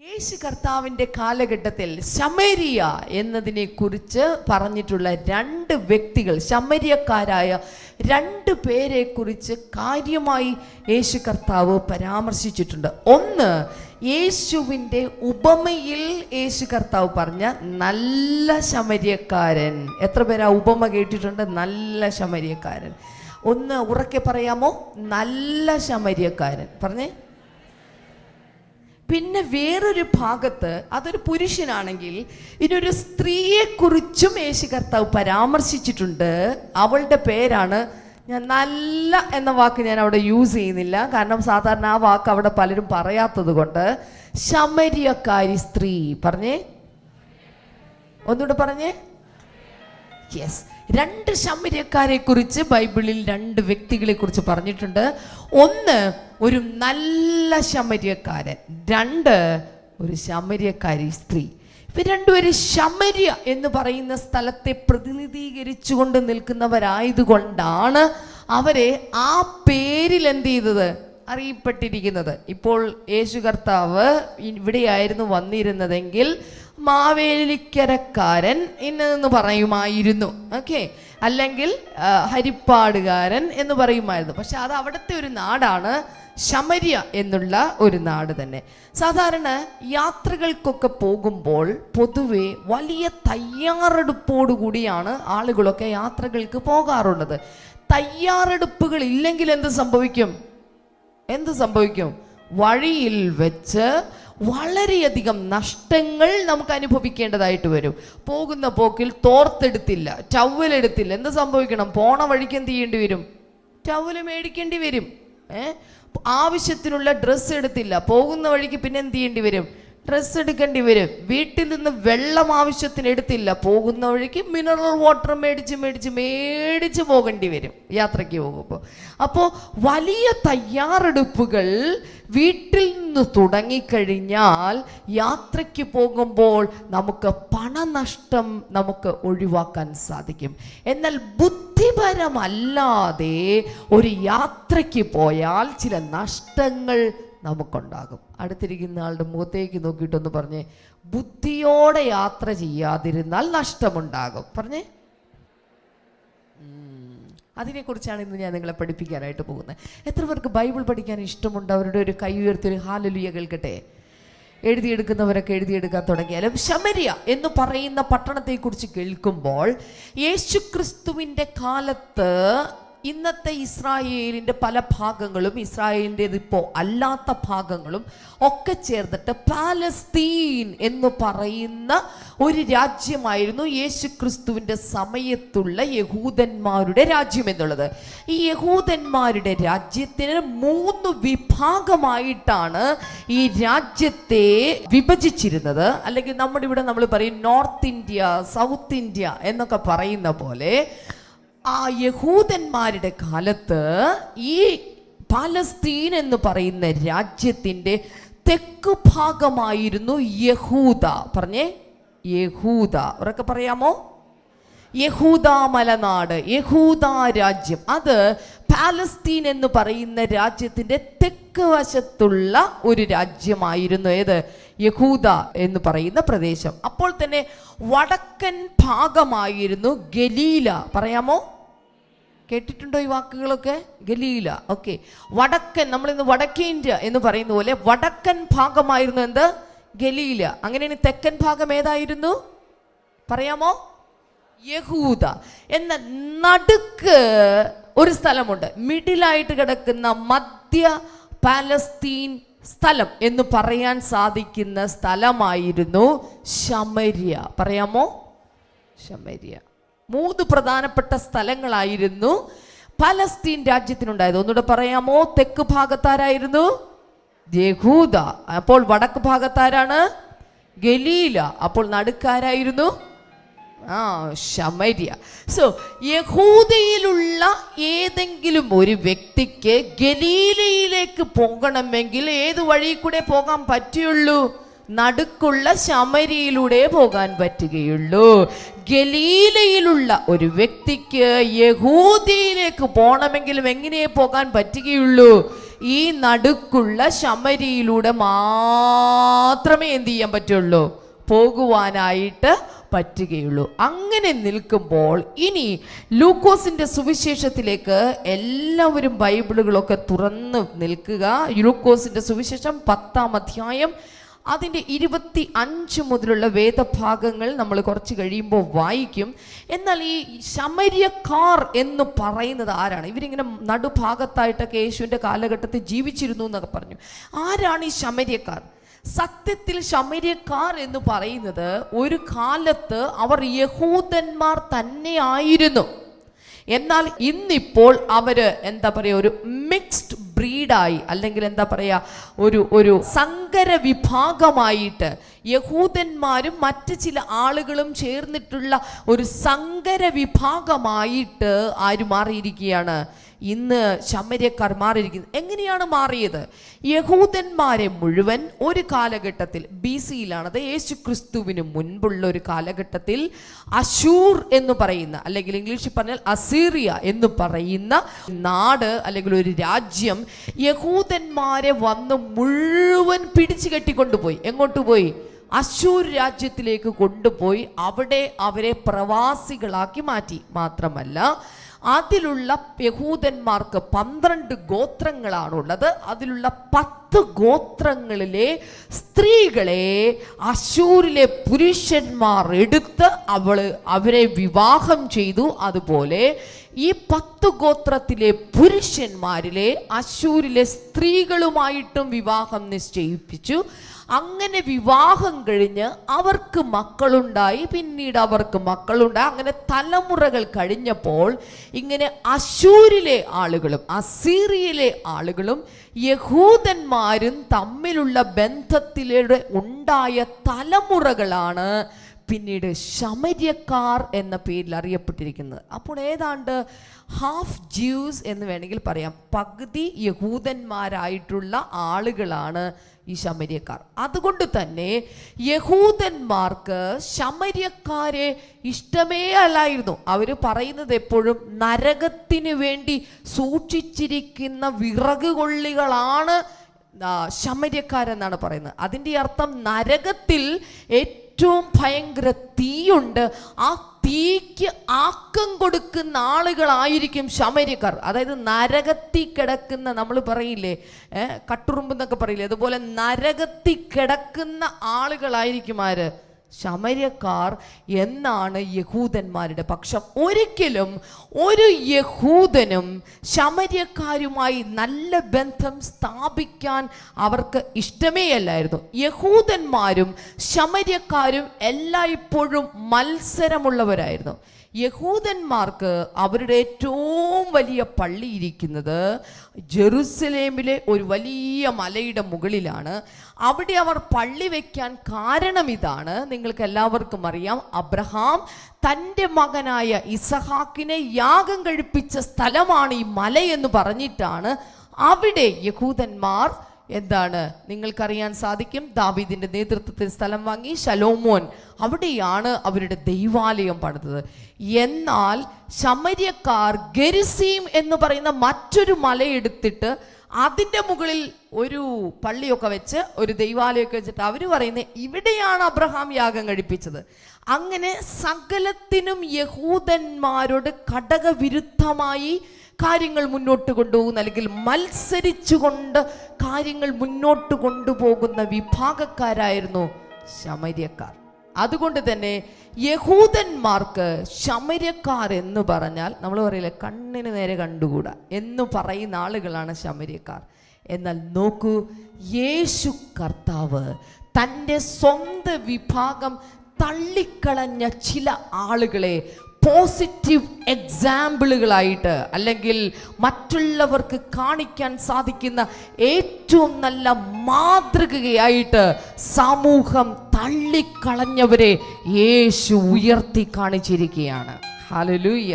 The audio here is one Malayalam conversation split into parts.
യേശു കർത്താവിന്റെ കാലഘട്ടത്തിൽ ശമരിയ എന്നതിനെ കുറിച്ച് പറഞ്ഞിട്ടുള്ള രണ്ട് വ്യക്തികൾ ശമരിയക്കാരായ രണ്ട് പേരെ കുറിച്ച് കാര്യമായി യേശു കർത്താവ് പരാമർശിച്ചിട്ടുണ്ട്. ഒന്ന് യേശുവിന്റെ ഉപമയിൽ യേശു കർത്താവ് പറഞ്ഞ നല്ല ശമരിയക്കാരൻ. എത്ര പേരാ ഉപമ കേട്ടിട്ടുണ്ട്? നല്ല ശമരിയക്കാരൻ. ഒന്ന് ഉറക്കെ പറയാമോ? നല്ല ശമരിയക്കാരൻ. പറഞ്ഞേ. പിന്നെ വേറൊരു ഭാഗത്ത് അതൊരു പുരുഷനാണെങ്കിൽ ഇനിയൊരു സ്ത്രീയെക്കുറിച്ചും യേശു കർത്താവ് പരാമർശിച്ചിട്ടുണ്ട്. അവളുടെ പേരാണ് ഞാൻ നല്ല എന്ന വാക്ക് ഞാൻ അവിടെ യൂസ് ചെയ്യുന്നില്ല. കാരണം സാധാരണ ആ വാക്ക് അവിടെ പലരും പറയാത്തത് കൊണ്ട്. ശമരിയക്കാരി സ്ത്രീ. പറഞ്ഞേ? ഒന്നുകൂടെ പറഞ്ഞേ? യെസ് രണ്ട് ശമര്യക്കാരെ കുറിച്ച് ബൈബിളിൽ രണ്ട് വ്യക്തികളെ കുറിച്ച് പറഞ്ഞിട്ടുണ്ട്. ഒന്ന് ഒരു നല്ല ശമര്യക്കാരൻ രണ്ട് ഒരു ശമര്യക്കാരി സ്ത്രീ. ഇവർ രണ്ടുപേരും ശമര്യ എന്ന് പറയുന്ന സ്ഥലത്തെ പ്രതിനിധീകരിച്ചുകൊണ്ട് നിൽക്കുന്നവരായതുകൊണ്ടാണ് അവരെ ആ പേരിൽ എന്ത് ചെയ്തത്? അറിയപ്പെട്ടിരിക്കുന്നത്. ഇപ്പോൾ യേശു കർത്താവ് ഇവിടെയായിരുന്നു വന്നിരുന്നതെങ്കിൽ മാവേലിക്കരക്കാരൻ ഇന്നെന്ന് പറയുമായിരുന്നു. ഓക്കെ അല്ലെങ്കിൽ ഹരിപ്പാടുകാരൻ എന്ന് പറയുമായിരുന്നു. പക്ഷെ അത് അവിടുത്തെ ഒരു നാടാണ്. ശമരിയ എന്നുള്ള ഒരു നാട് തന്നെ. സാധാരണ യാത്രകൾക്കൊക്കെ പോകുമ്പോൾ പൊതുവെ വലിയ തയ്യാറെടുപ്പോടുകൂടിയാണ് ആളുകളൊക്കെ യാത്രകൾക്ക് പോകാറുള്ളത്. തയ്യാറെടുപ്പുകൾ ഇല്ലെങ്കിൽ എന്ത് സംഭവിക്കും? എന്ത് സംഭവിക്കും? വഴിയിൽ വെച്ച് വളരെയധികം നഷ്ടങ്ങൾ നമുക്ക് അനുഭവിക്കേണ്ടതായിട്ട് വരും. പോകുന്ന പോക്കിൽ തോർത്തെടുത്തില്ല ടവലെടുത്തില്ല എന്ത് സംഭവിക്കണം? പോണ വഴിക്ക് എന്ത് ചെയ്യേണ്ടി വരും? ടവൽ മേടിക്കേണ്ടി വരും. ഏഹ് ആവശ്യത്തിനുള്ള ഡ്രസ്സ് എടുത്തില്ല. പോകുന്ന വഴിക്ക് പിന്നെ എന്ത് ചെയ്യേണ്ടി വരും? ഡ്രസ്സ് എടുക്കേണ്ടി വരും. വീട്ടിൽ നിന്ന് വെള്ളം ആവശ്യത്തിന് എടുത്തില്ല. പോകുന്ന വഴിക്ക് മിനറൽ വാട്ടർ മേടിച്ച് മേടിച്ച് മേടിച്ച് പോകേണ്ടി വരും. യാത്രയ്ക്ക് പോകുമ്പോൾ. അപ്പോൾ വലിയ തയ്യാറെടുപ്പുകൾ വീട്ടിൽ നിന്ന് തുടങ്ങിക്കഴിഞ്ഞാൽ യാത്രയ്ക്ക് പോകുമ്പോൾ നമുക്ക് പണനഷ്ടം നമുക്ക് ഒഴിവാക്കാൻ സാധിക്കും. എന്നാൽ ബുദ്ധിപരമല്ലാതെ ഒരു യാത്രയ്ക്ക് പോയാൽ ചില നഷ്ടങ്ങൾ നമുക്കുണ്ടാകും. അടുത്തിരിക്കുന്ന ആളുടെ മുഖത്തേക്ക് നോക്കിയിട്ടൊന്ന് പറഞ്ഞേ ബുദ്ധിയോടെ യാത്ര ചെയ്യാതിരുന്നാൽ നഷ്ടമുണ്ടാകും. പറഞ്ഞേ. അതിനെക്കുറിച്ചാണ് ഇന്ന് ഞാൻ നിങ്ങളെ പഠിപ്പിക്കാനായിട്ട് പോകുന്നത്. എത്ര പേർക്ക് ബൈബിൾ പഠിക്കാൻ ഇഷ്ടമുണ്ട്? അവരുടെ ഒരു കൈ ഉയർത്തി ഒരു ഹാലലുയ കേൾക്കട്ടെ. എഴുതിയെടുക്കുന്നവരൊക്കെ എഴുതിയെടുക്കാൻ തുടങ്ങിയാലും ശമരിയ എന്ന് പറയുന്ന പട്ടണത്തെക്കുറിച്ച് കേൾക്കുമ്പോൾ യേശുക്രിസ്തുവിന്റെ കാലത്ത് ഇന്നത്തെ ഇസ്രായേലിന്റെ പല ഭാഗങ്ങളും ഇസ്രായേലിന്റെ ഇപ്പോൾ അല്ലാത്ത ഭാഗങ്ങളും ഒക്കെ ചേർന്നിട്ട് പാലസ്തീൻ എന്ന് പറയുന്ന ഒരു രാജ്യമായിരുന്നു യേശു ക്രിസ്തുവിന്റെ സമയത്തുള്ള യഹൂദന്മാരുടെ രാജ്യം എന്നുള്ളത്. ഈ യഹൂദന്മാരുടെ രാജ്യത്തിന് മൂന്ന് വിഭാഗമായിട്ടാണ് ഈ രാജ്യത്തെ വിഭജിച്ചിരുന്നത്. അല്ലെങ്കിൽ നമ്മുടെ ഇവിടെ നമ്മൾ പറയും നോർത്ത് ഇന്ത്യ സൗത്ത് ഇന്ത്യ എന്നൊക്കെ പറയുന്ന പോലെ ആ യഹൂദന്മാരുടെ കാലത്ത് ഈ പാലസ്തീൻ എന്ന് പറയുന്ന രാജ്യത്തിന്റെ തെക്ക് ഭാഗമായിരുന്നു യഹൂദ. പറഞ്ഞേ യഹൂദ. അവരൊക്കെ പറയാമോ? യഹൂദ മലനാട് യഹൂദ രാജ്യം. അത് പാലസ്തീൻ എന്ന് പറയുന്ന രാജ്യത്തിന്റെ തെക്ക് വശത്തുള്ള ഒരു രാജ്യമായിരുന്നു. ഏത്? യഹൂദ എന്ന് പറയുന്ന പ്രദേശം. അപ്പോൾ തന്നെ വടക്കൻ ഭാഗമായിരുന്നു ഗലീല. പറയാമോ? കേട്ടിട്ടുണ്ടോ ഈ വാക്കുകളൊക്കെ? ഗലീല. ഓക്കെ വടക്കൻ നമ്മളിന്ന് വടക്കേ ഇന്ത്യ എന്ന് പറയുന്ന പോലെ വടക്കൻ ഭാഗമായിരുന്നു എന്ത്? ഗലീല. അങ്ങനെയാണ് തെക്കൻ ഭാഗം ഏതായിരുന്നു? പറയാമോ? യഹൂദ. എന്ന നടുക്ക് ഒരു സ്ഥലമുണ്ട്. മിഡിലായിട്ട് കിടക്കുന്ന മധ്യ പാലസ്തീൻ സ്ഥലം എന്ന് പറയാൻ സാധിക്കുന്ന സ്ഥലമായിരുന്നു ശമര്യ. പറയാമോ? ശമര്യ. മൂന്ന് പ്രധാനപ്പെട്ട സ്ഥലങ്ങളായിരുന്നു പലസ്തീൻ രാജ്യത്തിനുണ്ടായത്. ഒന്നുകൂടെ പറയാമോ? തെക്ക് ഭാഗത്താരായിരുന്നു? യഹൂദ. അപ്പോൾ വടക്ക് ഭാഗത്താരാണ്? ഗലീല. അപ്പോൾ നടുക്കാരായിരുന്നു? ആ ശമരിയ. സോ യഹൂദയിലുള്ള ഏതെങ്കിലും ഒരു വ്യക്തിക്ക് ഗലീലയിലേക്ക് പോകണമെങ്കിൽ ഏത് വഴി കൂടെ പോകാൻ പറ്റുള്ളൂ? നടുക്കുള്ള ശമരിയിലൂടെ പോകാൻ പറ്റുകയുള്ളൂ. ഗലീലയിലുള്ള ഒരു വ്യക്തിക്ക് യഹൂദിയിലേക്ക് പോകണമെങ്കിലും എങ്ങനെ പോകാൻ പറ്റുകയുള്ളൂ? ഈ നടുക്കുള്ള ശമരിയിലൂടെ മാത്രമേ എന്തു ചെയ്യാൻ പറ്റുള്ളൂ? പോകുവാനായിട്ട് പറ്റുകയുള്ളൂ. അങ്ങനെ നിൽക്കുമ്പോൾ ഇനി ലൂക്കോസിന്റെ സുവിശേഷത്തിലേക്ക് എല്ലാവരും ബൈബിളുകളൊക്കെ തുറന്ന് നിൽക്കുക. ലൂക്കോസിന്റെ സുവിശേഷം പത്താം അധ്യായം അതിന്റെ ഇരുപത്തി അഞ്ച് മുതലുള്ള വേദഭാഗങ്ങൾ നമ്മൾ കുറച്ച് കഴിയുമ്പോൾ വായിക്കും. എന്നാൽ ഈ ശമര്യക്കാർ എന്ന് പറയുന്നത് ആരാണ്? ഇവരിങ്ങനെ നടുഭാഗത്തായിട്ടൊക്കെ യേശുവിന്റെ കാലഘട്ടത്തിൽ ജീവിച്ചിരുന്നു എന്നൊക്കെ പറഞ്ഞു. ആരാണ് ഈ ശമര്യക്കാർ സത്യത്തിൽ ശമര്യക്കാർ എന്ന് പറയുന്നത് ഒരു കാലത്ത് അവർ യഹൂദന്മാർ തന്നെയായിരുന്നു എന്നാൽ ഇന്നിപ്പോൾ അവർ എന്താ പറയുക ഒരു മിക്സ്ഡ് ബ്രീഡായി അല്ലെങ്കിൽ എന്താ പറയുക ഒരു ഒരു സങ്കര വിഭാഗമായിട്ട് യഹൂദന്മാരും മറ്റ് ചില ആളുകളും ചേർന്നിട്ടുള്ള ഒരു സങ്കര വിഭാഗമായിട്ട് ആര് മാറിയിരിക്കുകയാണ്? ഇന്ന് ശമര്യക്കാർ മാറിയിരിക്കുന്നത് എങ്ങനെയാണ് മാറിയത്? യഹൂദന്മാരെ മുഴുവൻ ഒരു കാലഘട്ടത്തിൽ ബി സിയിലാണത് യേശു ക്രിസ്തുവിന് മുൻപുള്ള ഒരു കാലഘട്ടത്തിൽ അശൂർ എന്ന് പറയുന്ന അല്ലെങ്കിൽ ഇംഗ്ലീഷിൽ പറഞ്ഞാൽ അസീറിയ എന്ന് പറയുന്ന നാട് അല്ലെങ്കിൽ ഒരു രാജ്യം യഹൂദന്മാരെ വന്ന് മുഴുവൻ പിടിച്ചു കെട്ടിക്കൊണ്ടുപോയി. എങ്ങോട്ട് പോയി? അശൂർ രാജ്യത്തിലേക്ക് കൊണ്ടുപോയി. അവിടെ അവരെ പ്രവാസികളാക്കി മാറ്റി. മാത്രമല്ല അതിലുള്ള യഹൂദന്മാർക്ക് പന്ത്രണ്ട് ഗോത്രങ്ങളാണുള്ളത്. അതിലുള്ള പത്ത് ഗോത്രങ്ങളിലെ സ്ത്രീകളെ അശൂരിലെ പുരുഷന്മാർ എടുത്ത് അവൾ അവരെ വിവാഹം ചെയ്തു. അതുപോലെ ഈ പത്ത് ഗോത്രത്തിലെ പുരുഷന്മാരിലെ അശൂരിലെ സ്ത്രീകളുമായിട്ടും വിവാഹം നിശ്ചയിപ്പിച്ചു. അങ്ങനെ വിവാഹം കഴിഞ്ഞ് അവർക്ക് മക്കളുണ്ടായി. പിന്നീട് അവർക്ക് മക്കളുണ്ടായി. അങ്ങനെ തലമുറകൾ കഴിഞ്ഞപ്പോൾ ഇങ്ങനെ അശൂരിലെ ആളുകളും അസീറിയയിലെ ആളുകളും യഹൂദന്മാരും തമ്മിലുള്ള ബന്ധത്തിലൂടെ ഉണ്ടായ തലമുറകളാണ് പിന്നീട് ശമര്യക്കാർ എന്ന പേരിൽ അറിയപ്പെട്ടിരിക്കുന്നത്. അപ്പോൾ ഏതാണ്ട് ഹാഫ് ജ്യൂസ് എന്ന് വേണമെങ്കിൽ പറയാം. പകുതി യഹൂദന്മാരായിട്ടുള്ള ആളുകളാണ് ഈ ശമര്യക്കാർ. അതുകൊണ്ട് തന്നെ യഹൂദന്മാർക്ക് ശമര്യക്കാരെ ഇഷ്ടമേ അല്ലായിരുന്നു. അവർ പറയുന്നത് എപ്പോഴും നരകത്തിന് വേണ്ടി സൂക്ഷിച്ചിരിക്കുന്ന വിറക് കൊള്ളികളാണ് ആ, ശമര്യക്കാരെന്നാണ് പറയുന്നത്. അതിന്റെ അർത്ഥം നരകത്തിൽ ഏറ്റവും ഭയങ്കര തീയുണ്ട്. ആ തീക്ക് ആക്കം കൊടുക്കുന്ന ആളുകളായിരിക്കും ശമര്യക്കാർ. അതായത് നരകത്തി കിടക്കുന്ന നമ്മൾ പറയില്ലേ കട്ടുറുമ്പെന്നൊക്കെ പറയില്ലേ അതുപോലെ നരകത്തി കിടക്കുന്ന ആളുകളായിരിക്കും ആര്? ശമര്യക്കാർ എന്നാണ് യഹൂദന്മാരുടെ പക്ഷം. ഒരിക്കലും ഒരു യഹൂദനും ശമര്യക്കാരുമായി നല്ല ബന്ധം സ്ഥാപിക്കാൻ അവർക്ക് ഇഷ്ടമേ അല്ലായിരുന്നു. യഹൂദന്മാരും ശമര്യക്കാരും എല്ലായ്പ്പോഴും മത്സരമുള്ളവരായിരുന്നു. യഹൂദന്മാർക്ക് അവരുടെ ഏറ്റവും വലിയ പള്ളി ഇരിക്കുന്നത് ജെറുസലേമിലെ ഒരു വലിയ മലയുടെ മുകളിലാണ്. അവിടെ അവർ പള്ളി വയ്ക്കാൻ കാരണം ഇതാണ്. നിങ്ങൾക്ക് എല്ലാവർക്കും അറിയാം അബ്രഹാം തന്റെ മകനായ ഇസഹാക്കിനെ യാഗം കഴിപ്പിച്ച സ്ഥലമാണ് ഈ മല എന്ന് പറഞ്ഞിട്ടാണ് അവിടെ യഹൂദന്മാർ എന്താണ്? നിങ്ങൾക്കറിയാൻ സാധിക്കും ദാവീദിന്റെ നേതൃത്വത്തിൽ സ്ഥലം വാങ്ങി ശലോമോൻ അവിടെയാണ് അവരുടെ ദൈവാലയം പണിതത്. എന്നാൽ ശമര്യക്കാർ ഗരിസീം എന്ന് പറയുന്ന മറ്റൊരു മലയെടുത്തിട്ട് അതിന്റെ മുകളിൽ ഒരു പള്ളിയൊക്കെ വെച്ച് ഒരു ദൈവാലയമൊക്കെ വെച്ചിട്ട് അവർ പറയുന്നത് ഇവിടെയാണ് അബ്രഹാം യാഗം കഴിപ്പിച്ചത്. അങ്ങനെ സകലത്തിനും യഹൂദന്മാരോട് ഘടകവിരുദ്ധമായി കാര്യങ്ങൾ മുന്നോട്ട് കൊണ്ടുപോകുന്ന അല്ലെങ്കിൽ മത്സരിച്ചുകൊണ്ട് കാര്യങ്ങൾ മുന്നോട്ട് കൊണ്ടുപോകുന്ന വിഭാഗക്കാരായിരുന്നു ശമര്യക്കാർ. അതുകൊണ്ട് തന്നെ യഹൂദന്മാർക്ക് ശമര്യക്കാർ എന്ന് പറഞ്ഞാൽ നമ്മൾ പറയില്ല കണ്ണിന് നേരെ കണ്ടുകൂടാ എന്ന് പറയുന്ന ആളുകളാണ് ശമര്യക്കാർ. എന്നാൽ നോക്കൂ യേശു കർത്താവ് തന്റെ സ്വന്തം വിഭാഗം തള്ളിക്കളഞ്ഞ ചില ആളുകളെ പോസിറ്റീവ് എക്സാമ്പിളുകളായിട്ട് അല്ലെങ്കിൽ മറ്റുള്ളവർക്ക് കാണിക്കാൻ സാധിക്കുന്ന ഏറ്റവും നല്ല മാതൃകയായിട്ട് സമൂഹം തള്ളിക്കളഞ്ഞവരെ യേശു ഉയർത്തി കാണിച്ചിരിക്കുകയാണ്. ഹല്ലേലൂയ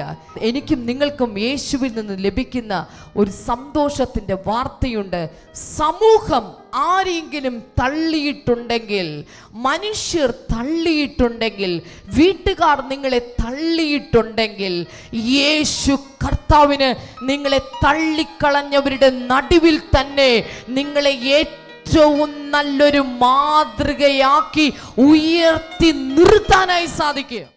എനിക്കും നിങ്ങൾക്കും യേശുവിൽ നിന്ന് ലഭിക്കുന്ന ഒരു സന്തോഷത്തിന്റെ വാർത്തയുണ്ട്. സമൂഹം ആരെങ്കിലും തള്ളിയിട്ടുണ്ടെങ്കിൽ മനുഷ്യർ തള്ളിയിട്ടുണ്ടെങ്കിൽ വീട്ടുകാർ നിങ്ങളെ തള്ളിയിട്ടുണ്ടെങ്കിൽ യേശു കർത്താവിന് നിങ്ങളെ തള്ളിക്കളഞ്ഞവരുടെ നടുവിൽ തന്നെ നിങ്ങളെ ഏറ്റവും നല്ലൊരു മാതൃകയാക്കി ഉയർത്തി നിർത്താനായി സാധിക്കും.